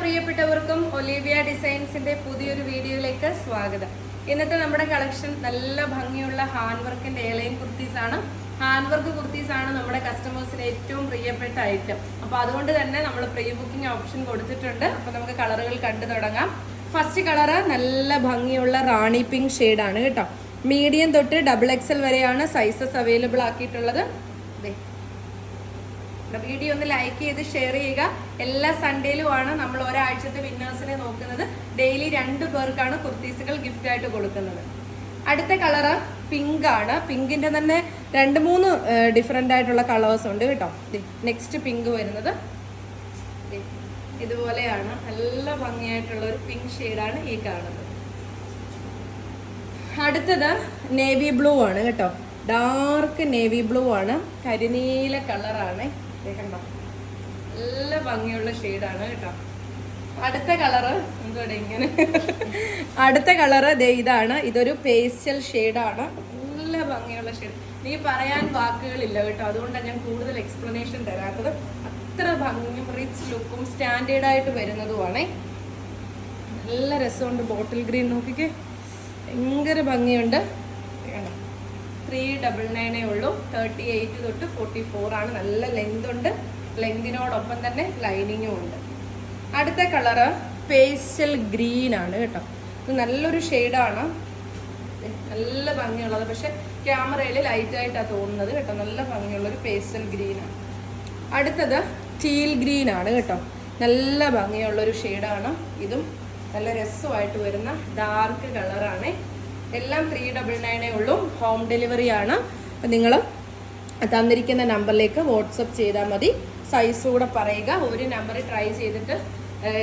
പ്രിയപ്പെട്ടവർക്കും ഒലീവിയ ഡിസൈൻസിന്റെ പുതിയൊരു വീഡിയോയിലേക്ക് സ്വാഗതം. ഇന്നത്തെ നമ്മുടെ കളക്ഷൻ നല്ല ഭംഗിയുള്ള ഹാൻഡ് വർക്കിന്റെ ഏലൈൻ കുർത്തീസ് ആണ് ഹാൻഡ് വർക്ക് കുർത്തീസ് ആണ് നമ്മുടെ കസ്റ്റമേഴ്സിന് ഏറ്റവും പ്രിയപ്പെട്ട ഐറ്റം അപ്പോൾ അതുകൊണ്ട് തന്നെ നമ്മൾ പ്രീ ബുക്കിംഗ് ഓപ്ഷൻ കൊടുത്തിട്ടുണ്ട്. അപ്പോൾ നമുക്ക് കളറുകൾ കണ്ടു തുടങ്ങാം. ഫസ്റ്റ് കളറ് നല്ല ഭംഗിയുള്ള റാണി പിങ്ക് ഷെയ്ഡാണ് കേട്ടോ. മീഡിയം തൊട്ട് ഡബിൾ എക്സൽ വരെയാണ് സൈസസ് അവൈലബിൾ ആക്കിയിട്ടുള്ളത്. ദേ നമ്മുടെ വീഡിയോ ഒന്ന് ലൈക്ക് ചെയ്ത് ഷെയർ ചെയ്യുക. എല്ലാ സൺഡേയിലുമാണ് നമ്മൾ ഒരാഴ്ചത്തെ വിന്നേഴ്സിനെ നോക്കുന്നത്. ഡെയിലി രണ്ട് പേർക്കാണ് കുർത്തീസുകൾ ഗിഫ്റ്റ് ആയിട്ട് കൊടുക്കുന്നത്. അടുത്ത കളറ് പിങ്ക് ആണ്. പിങ്കിന്റെ തന്നെ രണ്ട് മൂന്ന് ഡിഫറെന്റ് ആയിട്ടുള്ള കളേഴ്സ് ഉണ്ട് കേട്ടോ. നെക്സ്റ്റ് പിങ്ക് വരുന്നത്. ഇതുപോലെയാണ്. നല്ല ഭംഗിയായിട്ടുള്ള ഒരു പിങ്ക് ഷെയ്ഡാണ് ഈ കാണുന്നത്. അടുത്തത് നേവി ബ്ലൂ ആണ് കേട്ടോ. ഡാർക്ക് നേവി ബ്ലൂ ആണ്. കരിനീല കളറാണ് കണ്ടോ നല്ല ഭംഗിയുള്ള ഷെയ്ഡാണ് കേട്ടോ. അടുത്ത കളറ് എന്തുവാടെ ഇങ്ങനെ. അടുത്ത കളറ് ദേ ഇതാണ്. ഇതൊരു പേസ്റ്റൽ ഷെയ്ഡാണ്. നല്ല ഭംഗിയുള്ള ഷെയ്ഡ്. നീ പറയാൻ വാക്കുകളില്ല കേട്ടോ. അതുകൊണ്ടാണ് ഞാൻ കൂടുതൽ എക്സ്പ്ലനേഷൻ തരാത്തത്. അത്ര ഭംഗിയും റിച്ച് ലുക്കും സ്റ്റാൻഡേർഡ് ആയിട്ട് വരുന്നതുമാണേ നല്ല രസമുണ്ട് ബോട്ടിൽ ഗ്രീൻ നോക്കിക്കേ. ഭയങ്കര ഭംഗിയുണ്ട്. ത്രീ ഡബിൾ നയനേ ഉള്ളൂ. തേർട്ടി എയ്റ്റ് തൊട്ട് ഫോർട്ടി ഫോർ ആണ്. നല്ല ലെങ്ത് ഉണ്ട്. ലെങ്തിനോടൊപ്പം തന്നെ ലൈനിങ്ങും ഉണ്ട്. അടുത്ത കളറ് പേസ്റ്റൽ ഗ്രീൻ ആണ് കേട്ടോ. ഇത് നല്ലൊരു ഷെയ്ഡാണ് നല്ല ഭംഗിയുള്ളത്. പക്ഷെ ക്യാമറയിൽ ലൈറ്റായിട്ടാണ് തോന്നുന്നത് കേട്ടോ. നല്ല ഭംഗിയുള്ള ഒരു പേസ്റ്റൽ ഗ്രീനാണ് അടുത്തത് ടീൽ ഗ്രീൻ ആണ് കേട്ടോ. നല്ല ഭംഗിയുള്ളൊരു ഷെയ്ഡാണ് ഇതും നല്ല രസമായിട്ട് വരുന്ന ഡാർക്ക് കളറാണ് എല്ലാം ത്രീ ഡബിൾ നയനേ ഉള്ളൂ. ഹോം ഡെലിവറി ആണ്. അപ്പം നിങ്ങൾ തന്നിരിക്കുന്ന നമ്പറിലേക്ക് വാട്സപ്പ് ചെയ്താൽ മതി. സൈസ് കൂടെ പറയുക. ഒരു നമ്പർ ട്രൈ ചെയ്തിട്ട്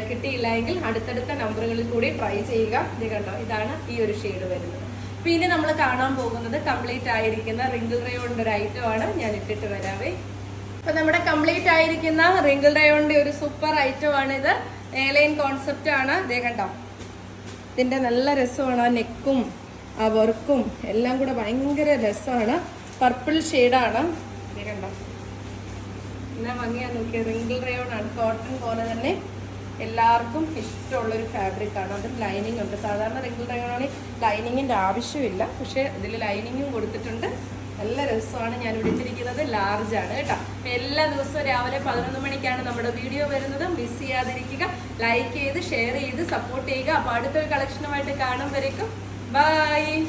കിട്ടിയില്ല എങ്കിൽ അടുത്തടുത്ത നമ്പറുകളിൽ കൂടി ട്രൈ ചെയ്യുക. ഇത് കണ്ടോ? ഇതാണ് ഈ ഒരു ഷെയ്ഡ് വരുന്നത്. പിന്നെ നമ്മൾ കാണാൻ പോകുന്നത് കംപ്ലീറ്റ് ആയിരിക്കുന്ന റിങ്കിൾ റയോണിന്റെ ഒരു ഐറ്റം ആണ്. ഞാൻ ഇട്ടിട്ട് വരാവേ. അപ്പൊ നമ്മുടെ കംപ്ലീറ്റ് ആയിരിക്കുന്ന റിങ്കിൾ റയോണിന്റെ ഒരു സൂപ്പർ ഐറ്റം ആണ് ഇത് എയർലൈൻ കോൺസെപ്റ്റ് ആണ്. ഇതേ കണ്ടോ? ഇതിന്റെ നല്ല രസമാണ്. ആ നെക്കും ആ വർക്കും എല്ലാം കൂടെ ഭയങ്കര രസമാണ്. പർപ്പിൾ ഷെയ്ഡാണ് കണ്ടോ? എന്നാ ഭംഗിയാ നോക്കിയ. റിങ്കിൾ റയോൺ ആണ്. കോട്ടൺ പോലെ തന്നെ എല്ലാവർക്കും ഇഷ്ടമുള്ള ഒരു ഫാബ്രിക് ആണ്. അതിൽ ലൈനിങ് ഉണ്ട്. സാധാരണ റിങ്കിൾ റയോൺ ആണെങ്കിൽ ലൈനിങ്ങിന്റെ ആവശ്യമില്ല. പക്ഷേ ഇതിൽ ലൈനിങ്ങും കൊടുത്തിട്ടുണ്ട്. നല്ല രസമാണ്. ഞാൻ വിളിച്ചിരിക്കുന്നത് ആണ് കേട്ടോ. എല്ലാ ദിവസവും രാവിലെ പതിനൊന്ന് മണിക്കാണ് നമ്മുടെ വീഡിയോ വരുന്നത്. മിസ് ചെയ്യാതിരിക്കുക. ലൈക്ക് ചെയ്ത് ഷെയർ ചെയ്ത് സപ്പോർട്ട് ചെയ്യുക. അപ്പൊ അടുത്തൊരു കളക്ഷനുമായിട്ട് കാണുമ്പോഴേക്കും Bye!